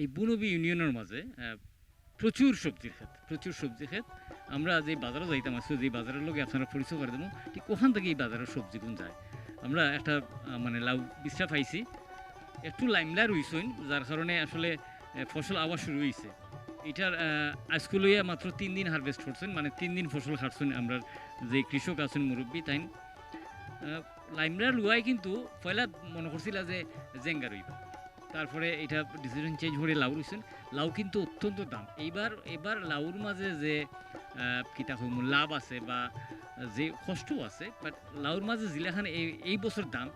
এই বুনবি ইউনিয়নের মাঝে প্রচুর সবজির ক্ষেত, প্রচুর সবজি ক্ষেত। আমরা যে বাজারে যাইতাম আসলে যে বাজারের লোক আপনারা পরিচয় করে দেবো, ঠিক ওখান থেকে এই বাজারের সবজিগুন যায়। আমরা একটা মানে লাউ বিশ্রা পাইছি। একটু লাইমলা রইছইন যার কারণে আসলে ফসল আবার শুরু হয়েছে এটার আজকে লইয়া মাত্র তিন দিন হারভেস্ট করছেন মানে তিন দিন ফসল খাটছেন আমরা, যে কৃষক আছেন, মুরব্বী তাই লাইমরা লুয়াই কিন্তু পয়লা মনে করছিল যে জেঙ্গা রইবা। তারপরে এটা ডিসিশন চেঞ্জ করে লাউ রইছেন লাউ কিন্তু অত্যন্ত দাম। এইবার, এবার লাউর মাঝে যে কিতা কইমু লাভ আছে বা যে কষ্ট আছে বাট লাউর মাঝে জিলাখান এই এই বছর দাম,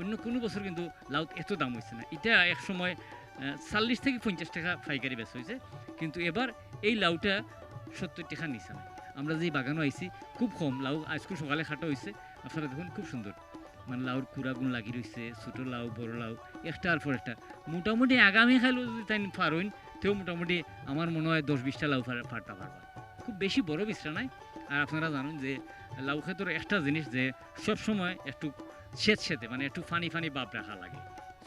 অন্য কোনো বছর কিন্তু লাউ এত দাম হয়েছে না। এটা এক সময় চল্লিশ থেকে পঞ্চাশ টাকা পাইকারি বেচ হয়েছে কিন্তু এবার এই লাউটা সত্তর টাকা নিচে না। আমরা যে বাগানও আইছি, খুব কম। লাউ আজকে সকালে খাটা হয়েছে আপনারা দেখুন, খুব সুন্দর। মানে লাউর কুড়াগুন লাগি রয়েছে ছোটো লাউ, বড় লাউ একটার পর একটা মোটামুটি আগামী খাইলেও যদি তাই পারইন তেও মোটামুটি আমার মনে হয় দশ বিশটা লাউ ফার- ফাটতে পারবা খুব বেশি বড় বিছরা নাই। আর আপনারা জানেন যে লাউ ক্ষেত্র একটা জিনিস যে সব সময় একটু সেত সেতে মানে একটু ফানি ফানি বাপ রাখা লাগে।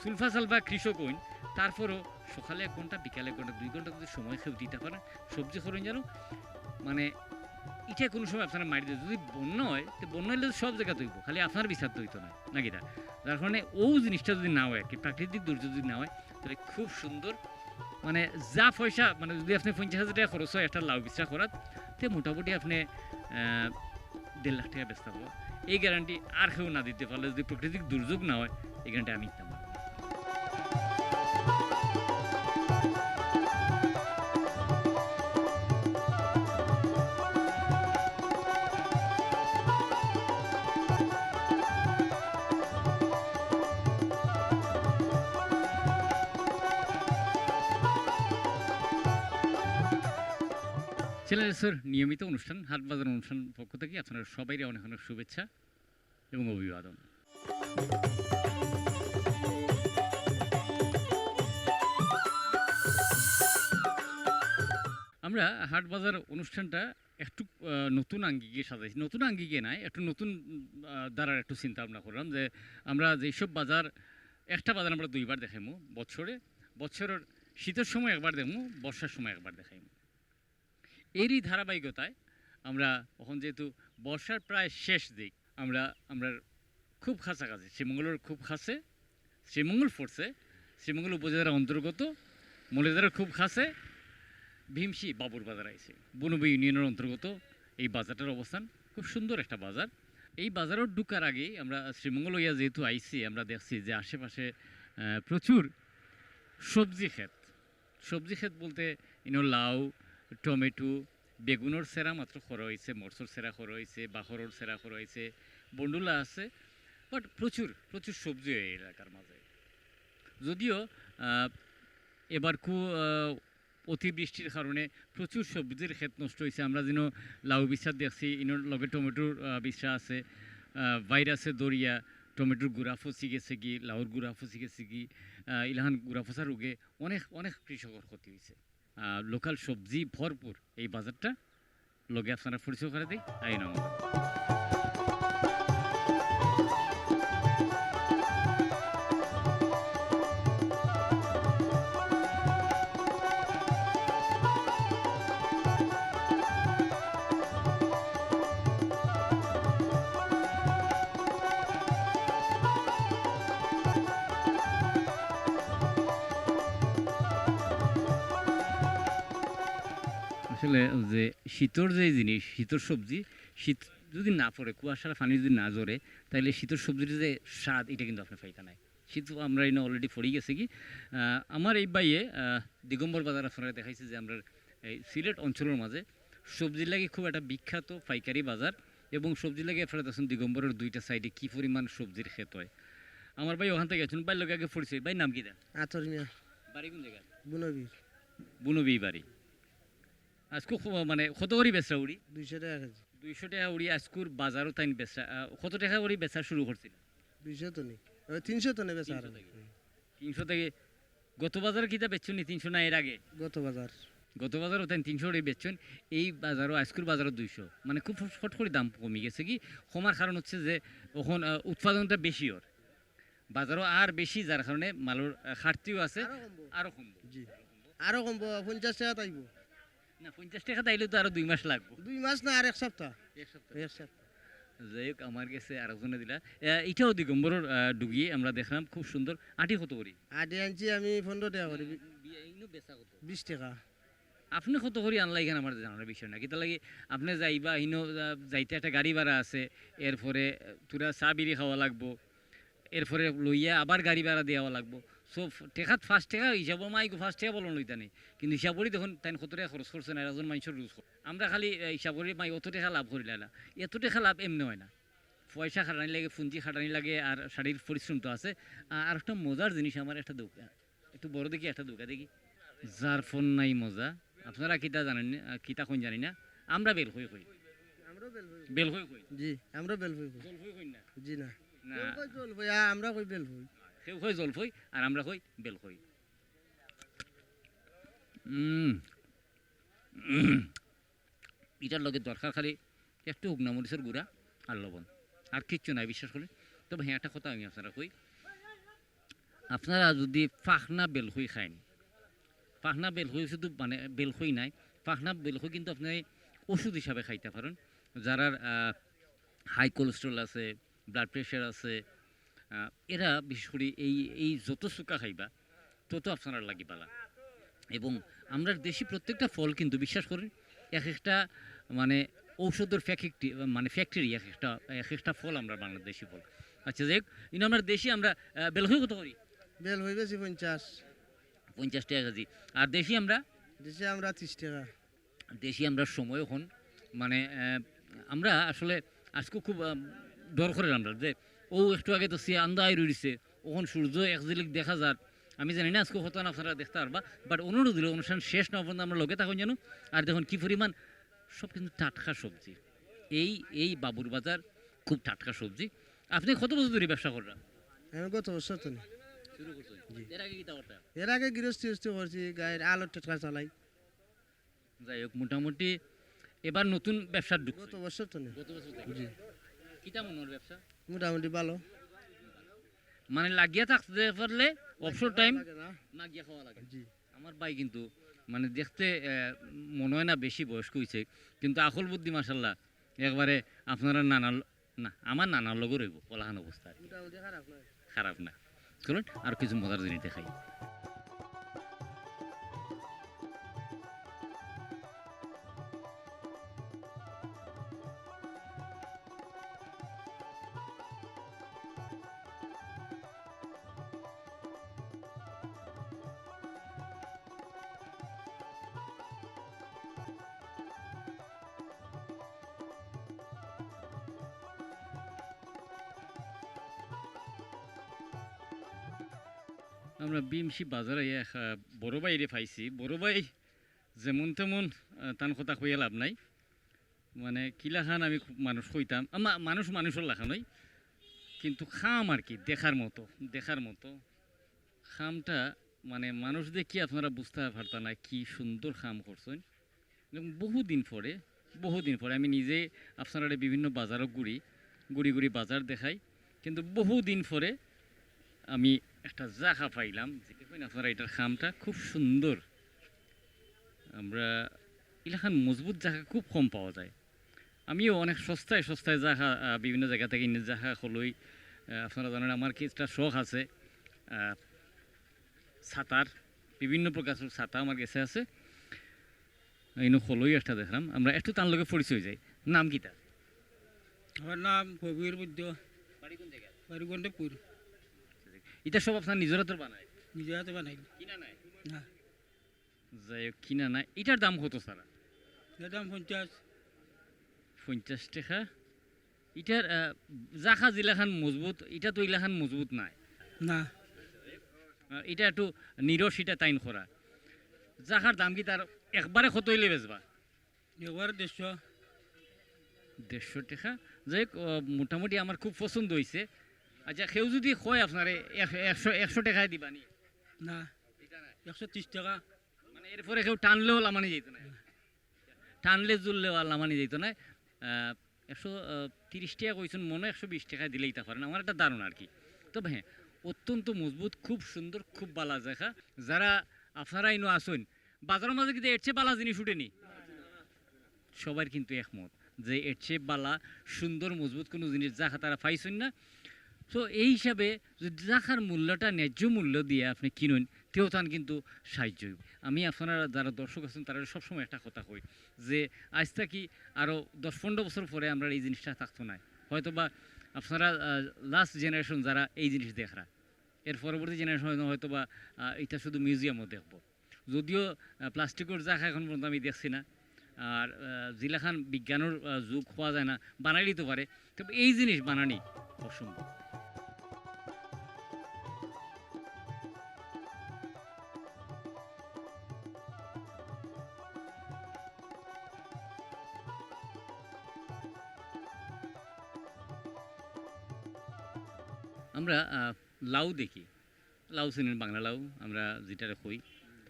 সুলফা সালফা কৃষক হইন তারপরও সকালে এক ঘণ্টা বিকালে এক ঘণ্টা দুই ঘণ্টা যদি সময় খেয়ে দিতে পারেন সবজি করেন যেন মানে এটা কোনো সময় আপনারা মারি দিয়ে যদি বন্যা হয়, তো বন্যা হলে সব জায়গা তৈব খালি আপনার বিচার তৈত নয় নাকি তা যার কারণে ও জিনিসটা যদি না হয় কি, প্রাকৃতিক দুর্যোগ যদি না হয়, তাহলে খুব সুন্দর মানে যা পয়সা মানে যদি আপনি পঞ্চাশ হাজার টাকা খরচ হয় একটা লাউ বিচার করাত, তো মোটামুটি আপনি দেড় লাখ টাকা বেচতে পারব এই গ্যারান্টি আর কেউ না দিতে পারলে যদি প্রাকৃতিক দুর্যোগ না হয়, এই গ্যারান্টি আমি দিতাম। চ্যানেলের নিয়মিত অনুষ্ঠান হাট বাজার অনুষ্ঠান পক্ষ থেকে আপনারা সবাই অনেক অনেক শুভেচ্ছা এবং অভিবাদন। আমরা হাট বাজার অনুষ্ঠানটা একটু নতুন আঙ্গিকে সাজাইছি নতুন আঙ্গিকে নাই একটু নতুন দ্বারার একটু চিন্তা ভাবনা করলাম যে আমরা যেসব বাজার, একটা বাজার আমরা দুইবার দেখাইমু, বছরে। বছরের শীতের সময় একবার দেখমু বর্ষার সময় একবার দেখাইমু। এরই ধারাবাহিকতায় আমরা এখন যেহেতু বর্ষার প্রায় শেষ দিক, আমরা আমরা খুব কাছাকাছি শ্রীমঙ্গলের খুব কাছে শ্রীমঙ্গল ফোর্সে, শ্রীমঙ্গল উপজেলার অন্তর্গত মলেদারের খুব কাছে ভীমসি বাবুর বাজার আইছে। বনবী ইউনিয়নের অন্তর্গত এই বাজারটার অবস্থান, খুব সুন্দর একটা বাজার। এই বাজারও ঢুকার আগেই আমরা শ্রীমঙ্গল হইয়া যেহেতু আইসি আমরা দেখছি যে আশেপাশে প্রচুর সবজি ক্ষেত। সবজি ক্ষেত বলতে, ইনো লাউ টমেটো বেগুনের সেরা মাত্র খরা হয়েছে মরসর সেরা খরা হয়েছে বাখরের সেরা খরা হয়েছে বন্ডুলা আছে বাট প্রচুর প্রচুর সবজি এই এলাকার মাঝে যদিও এবার আহ, অতিবৃষ্টির কারণে প্রচুর সবজির ক্ষেত নষ্ট হয়েছে আমরা যেন লাউ বিশ্বাস দেখছি ইনোর লগে টমেটোর আহ, বিশ্বা আছে ভাইরাসে দরিয়া টমেটোর গুড়া ফসি গেছে কি লাউর গুড়া ফসি গেছে কি ইলাহান গুড়া ফসা রোগে অনেক অনেক কৃষকের ক্ষতি হয়েছে লোকাল সবজি ভরপুর। এই বাজারটা লোকে আপনারা পরিচয় করে দিই। আই আমাদের আসলে যে শীতর যে জিনিস শীতর সবজি শীত যদি না পড়ে কুয়াশার পানি যদি না জরে তাহলে শীতর সবজির যে স্বাদ এটা কিন্তু আপনার পাইতে নাই। শীত আমরা এনে অলরেডি পড়ে গেছে কি? আমার এই বাইয়ে দিগম্বর বাজার আপনারা দেখাইছে যে আমরা এই সিলেট অঞ্চলের মাঝে সবজি লাগে খুব একটা বিখ্যাত পাইকারি বাজার এবং সবজি লাগে আপনারা দেখুন দিগম্বরের দুইটা সাইডে কি পরিমাণ সবজির ক্ষেত হয়। আমার ভাই ওখান থেকে গেছেন ভাই লোক আগে পড়ছে ভাই নাম কি দেন? বাড়ি কোন জায়গায়? বুনবি। বুনবি বাড়ি। আজকে মানে কত করে বেচরা উড়ি দুইশো টাকা কেজি। দুইশো টাকা উড়ি আজকুর বাজারও তাই বেচা কত টাকা করে বেচা শুরু করছিল দুইশো তো নেই তিনশো তো 300 থেকে। তিনশো থেকে গত বাজার কিতা বেচছেন তিনশো না এর আগে? গত বাজার গত বাজারও তাই তিনশো করে বেচছেন এই বাজারও আজকুর বাজারও দুইশো। মানে খুব ফট করে দাম কমে গেছে কি? কমার কারণ হচ্ছে যে এখন উৎপাদনটা বেশি ওর বাজারও আর বেশি যার কারণে মালের ঘাটতিও আছে কমবো। আরও কমবো। জি। আরও কমবো পঞ্চাশ টাকা তাইব না পঞ্চাশ টাকা তাইলে তো আরও দুই মাস লাগবে। দুই মাস না আর এক সপ্তাহ। এক সপ্তাহ। এক সপ্তাহ। যাই হোক আমার কাছে আরেকজনে দিলা। এটাও দিগম্বরের আহ, ডুগি আমরা দেখলাম খুব সুন্দর। আটি কত করি? আটি আনছি আমি পনেরো টাকা করি। বিশ টাকা। আপনি কত করি আনলাই এখানে আমার জানার বিষয় না কিন্তু লাগে আপনি যাইবা হিনো যাইতে একটা গাড়ি ভাড়া আছে। এরপরে তোরা চা বিড়ি খাওয়া লাগবো। এরপরে লইয়া আবার গাড়ি ভাড়া দেওয়া লাগবো। সো টেকাত ফার্স্ট টাকা হিসাব মাই ফার্স্ট টাকা বলুন লইতা নেই কিন্তু হিসাব করি দেখুন তাই কত টাকা খরচ করছে না একজন মানুষের রুজ আমরা খালি হিসাব করি মাই অত টাকা লাভ করিলা না এত টাকা লাভ এমনি হয় না। পয়সা খাটানি লাগে পুঁজি খাটানি লাগে আর শারীরিক পরিশ্রম তো আছে আর একটা মজার জিনিস আমার একটা দোকা একটু বড় দেখি একটা দোকা দেখি। যার ফোন নাই মজা। আপনারা কিতা জানেন কিতা কোন জানি না? আমরা বেল হই কই বেল বেল কই জি আমরা বেল জল কই না? জি না। না। আমরা কই বেল হই কই জল হই, আর আমরা হই উম। এটার লগে দরকার খালি একটু হুগনা মরিচের গুঁড়া আর লবণ। আর কিচ্ছু নাই, বিশ্বাস করে। তবে হ্যাঁ একটা কথা আমি আপনারা কই, আপনারা যদি পাখনা বেলখই খাইন পাখনা বেলখই শুধু মানে বেলখই নাই, পাখনা বেলখই কিন্তু আপনি ওষুধ হিসাবে খাইতে পারেন। যারা হাই কোলেস্ট্রল আছে ব্লাড প্রেশার আছে এরা বিশেষ করে এই এই যত সুকা খাইবা তত আপনার লাগি পালা। এবং আমরা দেশি প্রত্যেকটা ফল কিন্তু বিশ্বাস করেন এক একটা মানে ঔষধের ফ্যাক্টরি মানে ফ্যাক্টরি এক একটা এক একটা ফল আমরা বাংলাদেশি ফল। আচ্ছা যাই কিন্তু আমরা দেশি আমরা আহ, বেলখই কত করি? বেল হই গেছি পঞ্চাশ। পঞ্চাশ টাকা কেজি। আর দেশি আমরা? দিছে আমরা ত্রিশ টাকা। দেশি আমরা সময় এখন মানে আমরা আসলে আজকে খুব ডর করে আমরা যে ও একটু আগে তো সে আন্দায় রয়েছে ওখান সূর্য এক ঝিলিক দেখা যার। আমি জানি না আজকে হতো না আপনারা দেখতে পারবা। বাট অনুরোধ দিল অনুষ্ঠান শেষ না পর্যন্ত আমরা লগে থাকুন জানো আর দেখুন কি পরিমাণ সব কিন্তু টাটকা সবজি। এই এই বাবুর বাজার খুব টাটকা সবজি। আপনি কত বছর ধরে ব্যবসা করেন আমি গত বছর তো এর আগে গৃহস্থী করছি গায়ের আলোর টেটকা চালাই যাই হোক মোটামুটি এবার নতুন ব্যবসার ঢুকছে। গত বছর তো গত বছর কিটা মনে হয় ব্যবসা? মোটামুটি ভালো। মানে লাগিয়ে থাকতে পারলে অবসর টাইম লাগে না? না গিয়ে খাওয়া লাগে। আমার ভাই কিন্তু মানে দেখতে মনে হয় না বেশি বয়স্ক হয়েছে কিন্তু আকল বুদ্ধি মাসাল্লাহ একবারে আপনারা নানার না আমার নানার লগও রইব পলাহান অবস্থা খারাপ না। চলুন আর কিছু মজার জিনিস দেখাই। আমরা বিমসি বাজারে এক বড় বাইরে পাইছি। বড় ভাই যেমন তেমন তান কথা কইয়া লাভ নাই। মানে কিলাখান আমি খুব মানুষ কইতাম। মানুষ মানুষের লাখানই কিন্তু খাম আর কি, দেখার মতো দেখার মতো। খামটা মানে মানুষ দেখি আপনারা বুঝতে পারতা না কি সুন্দর খাম করছেন। বহুদিন পরে বহুদিন পরে আমি নিজে আপনারা বিভিন্ন বাজারও ঘুরি ঘুরি ঘুরি বাজার দেখাই। কিন্তু বহুদিন পরে আমি একটা জায়গা পাইলাম আপনারা এটার খামটা খুব সুন্দর। আমরা এলাকান মজবুত জায়গা খুব কম পাওয়া যায়। আমিও অনেক সস্তায় সস্তায় জায়গা আহ, বিভিন্ন জায়গা থেকে ইনি জায়গা হলই। আপনারা জানেন আমার কিছুটা শখ আছে ছাতার বিভিন্ন প্রকার ছাতা আমার কাছে আছে। ইনো হলই একটা দেখলাম। আমরা একটু তার লগে পরিচয় যাই। নাম কিটা? আমার নাম কবির বুদ্ধ। বাড়ি কোন জায়গায়? বাড়িগণ্ডপুর এটা সব আপনার নিজের হাতের বানায়? নিজে হাতে বানাই। কিনা নাই? না। যাই হোক কিনা নাই। এটার দাম কত সারা? এর দাম পঞ্চাশ। পঞ্চাশ টাকা। আহ, জাখা জিলাখান মজবুত এটা তো ইলাখান মজবুত নাই। না। এটা একটু নিরস এটা তাইন করা জাখার দাম কি তার একবারে কত হইলে বেচবা? একবার দেড়শো। দেড়শো টাকা। যাই হোক, মোটামুটি আমার খুব পছন্দ হয়েছে আচ্ছা কেউ যদি কয় আপনার একশো একশো টাকায় দিবা নি? না। একশো ত্রিশ টাকা। মানে এরপরে কেউ টানলেও লামানি যেত না? টানলে জুললেও আর লামানি যেত না? একশো তিরিশ টাকা কইছেন মনে একশো বিশ টাকা দিলেই তা পারেন। আমার একটা দারুণ আর কি। তবে হ্যাঁ অত্যন্ত মজবুত খুব সুন্দর খুব বালা জায়গা। যারা আপনারা ইনো আসুন বাজারের মাঝে কিন্তু এর চেয়ে বালা জিনিস উঠেনি সবার কিন্তু একমত যে এর চেয়ে বালা সুন্দর মজবুত কোনো জিনিস যাহা তারা পাইছেন না। তো এই হিসাবে যদি যাখার মূল্যটা ন্যায্য মূল্য দিয়ে আপনি কিনুন তেও তান কিন্তু সাহায্য আমি আপনারা যারা দর্শক আছেন, তারা সবসময় একটা কথা কই যে, আজ থাকি আরও দশ পনেরো বছর পরে আমরা এই জিনিসটা থাকতো না। হয়তো বা আপনারা লাস্ট জেনারেশন যারা এই জিনিস দেখরা, এর পরবর্তী জেনারেশন হয়তো বা এটা শুধু মিউজিয়ামও দেখব। যদিও প্লাস্টিকের জায়গা এখন পর্যন্ত আমি দেখছি না, আর জিলাখান বিজ্ঞানের যুগ হওয়া যায় না বানাই দিতে পারে। তবে এই জিনিস বানানি অসম্ভব। আমরা লাউ দেখি। লাউ চিনেন বাংলা লাউ আমরা যেটা কই।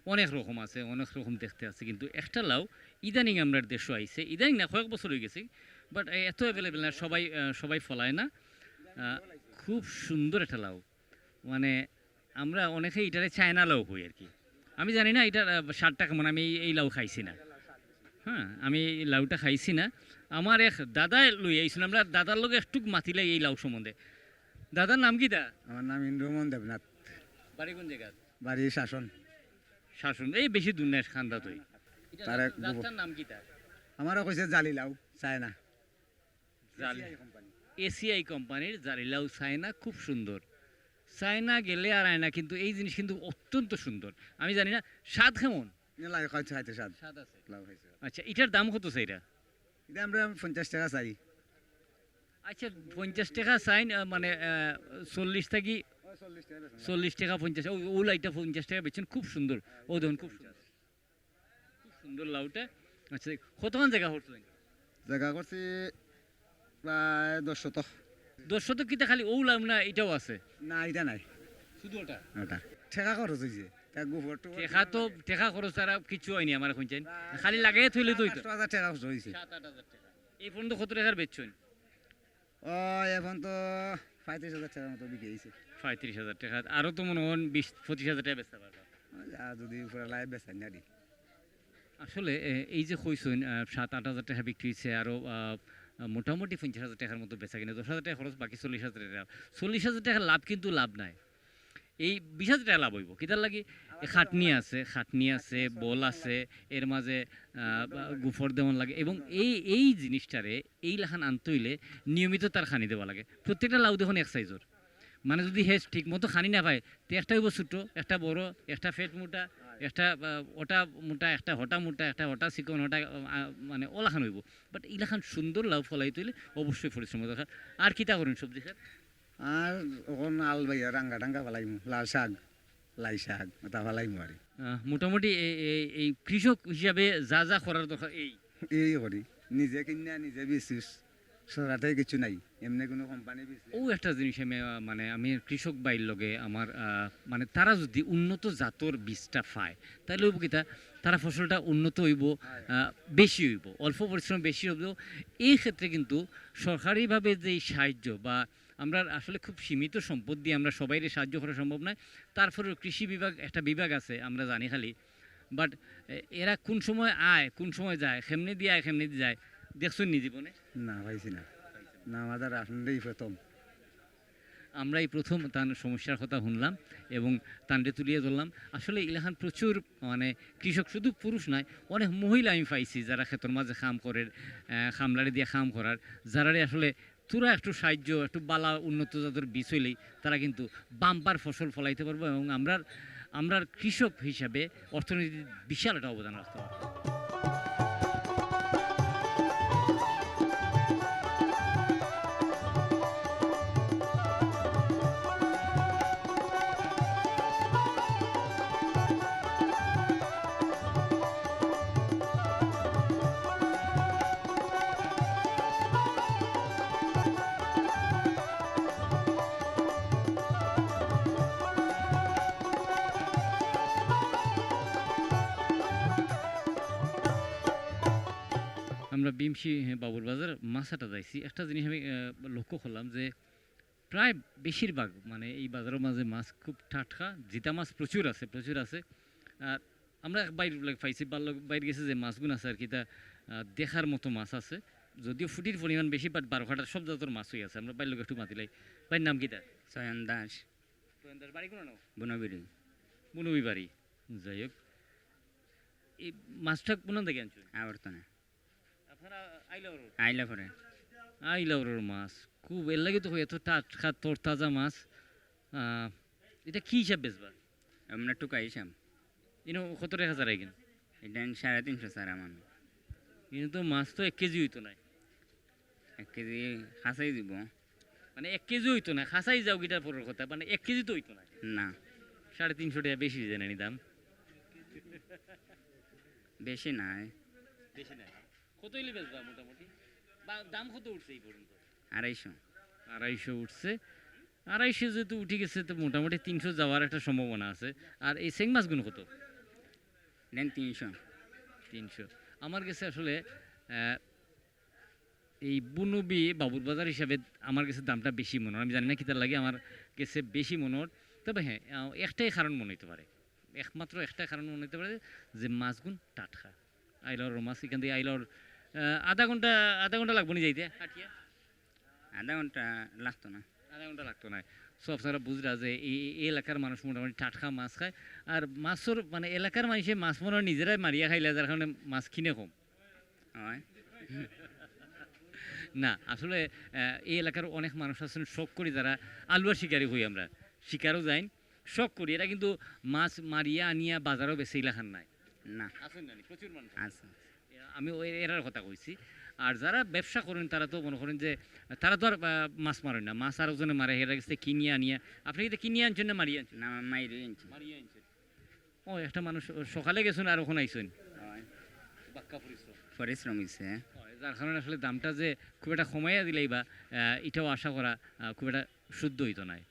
অনেক রকম আছে অনেক রকম দেখতে আছে কিন্তু একটা লাউ ইদানিং আমরা দেশও আইছে। ইদানিং না কয়েক বছর হয়ে গেছে বাট এত অ্যাভেলেবেল না সবাই সবাই ফলায় না। খুব সুন্দর একটা লাউ। মানে আমরা অনেকে এটারে চায়না লাউ কই আর কি। আমি জানি না এটার আহ, স্বাদটা কেমন আমি এই- লাউ খাইছি না। হ্যাঁ আমি লাউটা খাইছি না। আমার এক দাদা লই আইছিল আমরা দাদার লোক একটু মাতিলে এই লাউ সম্বন্ধে। দাদার নাম কি দা আমার নাম ইন্দ্রমোহন দেবনাথ। বাড়ি কোন জায়গা? বাড়ি শাসন। শাসন এই বেশি দূর নাই খান্দা তুই। তার রাস্তার নাম কি তার আমারও কইছে জালিলাও চায় না এসিআই কোম্পানির জারিলাউ চায়না খুব সুন্দর। চায়না গেলে আর আয় না কিন্তু এই জিনিস কিন্তু অত্যন্ত সুন্দর। আমি জানি না স্বাদ কেমন? আচ্ছা এটার দাম কত সেইটা এটা আমরা পঞ্চাশ টাকা চাই। আচ্ছা পঞ্চাশ টাকা চাইন মানে চল্লিশ থাকি চল্লিশ টাকা পঞ্চাশ। ও লাইটটা পঞ্চাশ টাকা বেচছেন খুব সুন্দর। ও দেখুন খুব সুন্দর। খুব সুন্দর লাউটা। আচ্ছা কতক্ষণ জায়গা হচ্ছে জায়গা করছি প্রায় দশ শতক। দশ শতক কিতা খালি ও লাউ না এটাও আছে? না এটা নাই। শুধু ওটা? ওটা। ঠেকা খরচ হয়েছে টেকা তো টেকা খরচ তারা কিছু হয়নি আমার এখন খালি লাগাই থইলে তো টাকা খরচ হয়েছে এই পর্যন্ত কত টাকার বেচছেন? ও এখন তো পঁয়ত্রিশ হাজার টাকার মতো বিকে গেছে পঁয়ত্রিশ হাজার টাকা। আরও তো মনে হন বিশ পঁচিশ হাজার টাকা বেচতে পারবা। যদি পুরা লাই বেচাই না আসলে এই যে কইছেন আহ, সাত আট হাজার টাকা বিক্রি হয়েছে আরও মোটামুটি পঞ্চাশ হাজার টাকার মতো বেচা কিনে। দশ হাজার টাকা খরচ বাকি চল্লিশ হাজার টাকা। চল্লিশ হাজার টাকা লাভ কিন্তু লাভ নাই। এই বিশ হাজার টাকা লাভ হইব। কিতার লাগি? খাটনি আছে খাটনি আছে, বল আছে, এর মাঝে গুফর দেওয়ান লাগে এবং এই এই জিনিসটারে, এই লাখান আনতে হইলে নিয়মিত তার খানি দেওয়া লাগে। প্রত্যেকটা লাউ দেখুন এক সাইজর মানে যদি হেস ঠিক মতো খানি না পায়, তো একটা হইব ছোটো, একটা বড়, একটা ফেট মোটা, একটা ওটা মোটা, একটা হটা মোটা, একটা হটা চিকন, হটা মানে ওলাখান হইব। বাট ইলাখান সুন্দর লাউ ফলাই তুলে অবশ্যই পরিশ্রম দরকার। আর কিতা করেন সবজি খাত আর ওখান আল ভাইয়া রাঙ্গা টাঙ্গা ফেলাইমু লাল শাক। লাই শাক তা ফেলাইমু আর আহ, মোটামুটি এই- কৃষক হিসাবে যা যা করার দরকার এই। এই করি নিজে কিনা নিজে বেচিস সরাতে কিছু নাই এমনি কোনো কোম্পানি ও একটা জিনিস আমি মানে আমি কৃষক বাইর লগে আমার মানে তারা যদি উন্নত জাতর বীজটা পায় তাহলে হইব কিতা তারা ফসলটা উন্নত হইব বেশি হইব অল্প পরিশ্রম বেশি হইব এই ক্ষেত্রে কিন্তু সরকারিভাবে যে সাহায্য বা আমরা আসলে খুব সীমিত সম্পদ দিয়ে আমরা সবাইরে সাহায্য করা সম্ভব নয়। তারপরেও কৃষি বিভাগ একটা বিভাগ আছে আমরা জানি খালি। বাট এরা কোন সময় আয় কোন সময় যায় কেমনে দিয়ে আয় কেমনে দিয়ে যায় দেখছুন নি জীবনে? না পাইছি না। না আমাদের আপনারই প্রথম। আমরা এই প্রথম তার সমস্যার কথা শুনলাম এবং তান্ডে তুলিয়ে ধরলাম। আসলে ইলাখান প্রচুর মানে কৃষক শুধু পুরুষ নয় অনেক মহিলা আমি পাইছি যারা ক্ষেতর মাঝে খাম করে খামলারে দিয়ে খাম করার যারারে আসলে তোরা একটু সাহায্য, একটু বালা উন্নত জাতের বীজ হইলেই তারা কিন্তু বাম্পার ফসল ফলাইতে পারব এবং আমরা আমরা কৃষক হিসাবে অর্থনীতির বিশাল একটা অবদান রাখতে পারব। আমরা বিমসি বাবুর বাজার মাছাটা যাইছি। একটা জিনিস আমি লক্ষ্য করলাম যে প্রায় বেশিরভাগ মানে এই বাজারের মাঝে মাছ খুব টাটকা জিতা মাছ প্রচুর আছে প্রচুর আছে। আর আমরা বাইর পাইছি ভালো বাইরে গেছে যে মাছগুন আছে আর কি তা দেখার মতো মাছ আছে। যদিও ফুটির পরিমাণ বেশি বাট বারো খাটার সব জাতের মাছই আছে। আমরা বাইর লোক একটু মাতিলাই বাইর নাম কিটা চয়ন দাস। বাড়ি কোনো বাড়ি যাই হোক। এই মাছটা কোন থেকে আনছো আবর্তনে। আইলা পরে আইলাউরের মাছ। খুব এর লাগে তো এত টাটকা তোর তাজা মাছ। এটা কি হিসাব বেচবা? আমরা টুকা হিসাব। ইনো কত হাজার আইগেন এটা সাড়ে তিনশো স্যার আমার। কিন্তু মাছ তো এক কেজি হইতো না। এক কেজি খাসাই দিব। মানে এক কেজি হইতো না খাসাই যাও গিটার পরের কথা মানে এক কেজি তো হইতো না। না। সাড়ে তিনশো টাকা বেশি জানেনি দাম। বেশি নাই। বেশি না কত হইলে বেচবা মোটামুটি? বা দাম কত উঠছে এই পর্যন্ত? আড়াইশো। আড়াইশো উঠছে। আড়াইশো যেহেতু উঠে গেছে তো মোটামুটি তিনশো যাওয়ার একটা সম্ভাবনা আছে। আর এই সেং মাছগুলো কত? দেন তিনশো। তিনশো। আমার কাছে আসলে এই বুনবি বাবুর বাজার হিসাবে আমার কাছে দামটা বেশি মনে হয় আমি জানি না কি তার লাগে আমার কাছে বেশি মনে হয় তবে হ্যাঁ একটাই কারণ মনে হতে পারে। একমাত্র একটা কারণ মনে হতে পারে যে মাছগুন টাটকা। আইলাওর মাছ এখান থেকে আইলাওর আহ, আধা ঘণ্টা আধা ঘণ্টা লাগবো নি যাইতে হাটিয়া আধা ঘণ্টা লাগতো না। আধা ঘণ্টা লাগতো না। সো আপনারা বুঝরা যে এই এলাকার মানুষ মোটামুটি টাটকা মাছ খায়। আর মাছের মানে এলাকার মানুষে মাছ মনে নিজেরাই মারিয়া খাইলে যার কারণে মাছ কিনে কম। হয়। না আসলে এই এলাকার অনেক মানুষ আছেন শখ করি যারা আলুয়া শিকারি হই আমরা। শিকারও যাই শখ করি। এরা কিন্তু মাছ মারিয়া আনিয়া বাজারও বেশি এলাকার নাই। না। আছেন না প্রচুর মানুষ। আছে। আমি ওই এরার কথা কইছি। আর যারা ব্যবসা করেন তারা তো মনে করেন যে তারা তো আর মাছ মারেন না। মাছ আরও জনে মারে এরা গেছে কিনিয়ে আনিয়া। আপনি কি কিনিয়ে আনছেন না মারিয়ে আনছেন? না মাইরে আনছি। মারিয়ে আনছেন। ও একটা মানুষ সকালে গেছেন আর ওখানে আইসেন বাক্কা পরিশ্রম। পরিশ্রম হয়েছে হয়, যার কারণে আসলে দামটা যে খুব একটা কমাইয়া দিলেই বা এটাও আশা করা খুব একটা শুদ্ধ হইতো নাই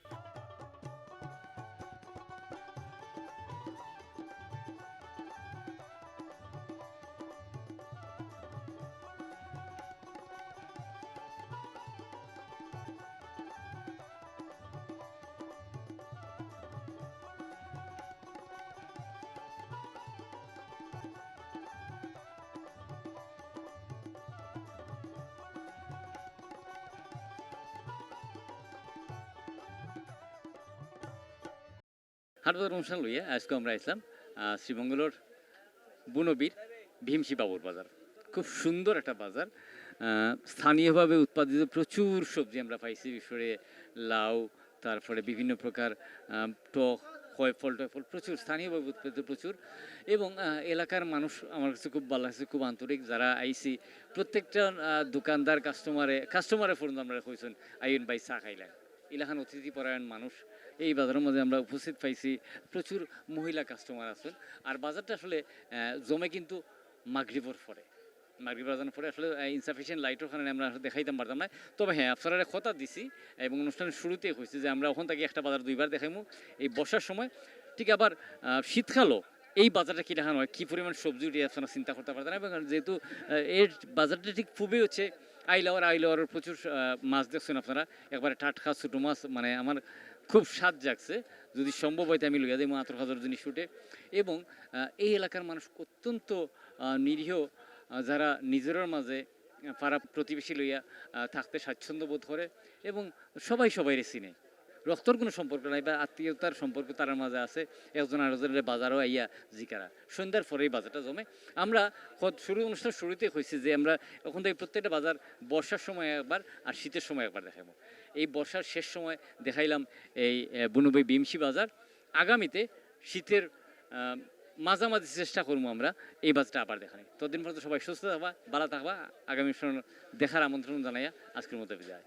হাটবাজার অনুষ্ঠান লইয়া আজকে আমরা আসলাম শ্রীমঙ্গলর বুনবীর ভীমসি বাবুর বাজার। খুব সুন্দর একটা বাজার। স্থানীয়ভাবে উৎপাদিত প্রচুর সবজি আমরা পাইছি বিশেষ করে লাউ, তারপরে বিভিন্ন প্রকার টক হয় ফল টয় ফল প্রচুর, স্থানীয়ভাবে উৎপাদিত প্রচুর। এবং এলাকার মানুষ আমার কাছে খুব ভালো লাগছে, খুব আন্তরিক। যারা আইসি প্রত্যেকটা দোকানদার কাস্টমারে কাস্টমারে ফোন আমরা কইছেন আইন বাই চা খাইলেন। এলাকান অতিথি পরায়ণ মানুষ এই বাজারের মধ্যে আমরা উপস্থিত পাইছি। প্রচুর মহিলা কাস্টমার আছেন। আর বাজারটা আসলে জমে কিন্তু মাগরিবর পরে। মাগরিব বাজানোর পরে আসলে ইনসাফিসিয়েন্ট লাইটের কারণে আমরা দেখাইতাম, পারতাম না। তবে হ্যাঁ আপনারা কথা দিছি, এবং অনুষ্ঠানের শুরুতে হয়েছে যে আমরা ওখান থেকে একটা বাজার দুইবার দেখাইমু। এই বর্ষার সময় ঠিক আবার শীতকালও এই বাজারটা কী দেখানো হয় কী পরিমাণ সবজি উঠে আপনারা চিন্তা করতে পারতেন এবং যেহেতু এর বাজারটা ঠিক খুবই হচ্ছে আইলাওয়ার আইলাওয়ার প্রচুর মাছ দেখছেন আপনারা। একবারে টাটকা ছোটো মাছ মানে আমার খুব স্বাদ জাগছে। যদি সম্ভব হয় আমি লইয়া আতর হাজার জিনিস উঠে এবং এই এলাকার মানুষ অত্যন্ত নিরীহ যারা নিজের মাঝে পাড়া প্রতিবেশী লইয়া থাকতে স্বাচ্ছন্দ্য বোধ করে এবং সবাই সবাই চিনে। রক্তর কোনো সম্পর্ক নাই বা আত্মীয়তার সম্পর্ক তার মাঝে আছে, একজন আরেকজনের বাজারও আইয়া জিকারা সন্ধ্যার পরেই বাজারটা জমে। আমরা শুরু অনুষ্ঠান শুরুতে হয়েছে যে আমরা এখন থেকে প্রত্যেকটা বাজার বর্ষার সময় একবার আর শীতের সময় একবার দেখাবো এই বর্ষার শেষ সময় দেখাইলাম এই বনুবাই বিমসি বাজার। আগামীতে শীতের মাঝামাঝি চেষ্টা করব আমরা এই বাজারটা আবার দেখানি ততদিন পর্যন্ত সবাই সুস্থ থাকবা, ভালো থাকবা। আগামী দেখার আমন্ত্রণ জানাইয়া আজকের মতো বিদায়।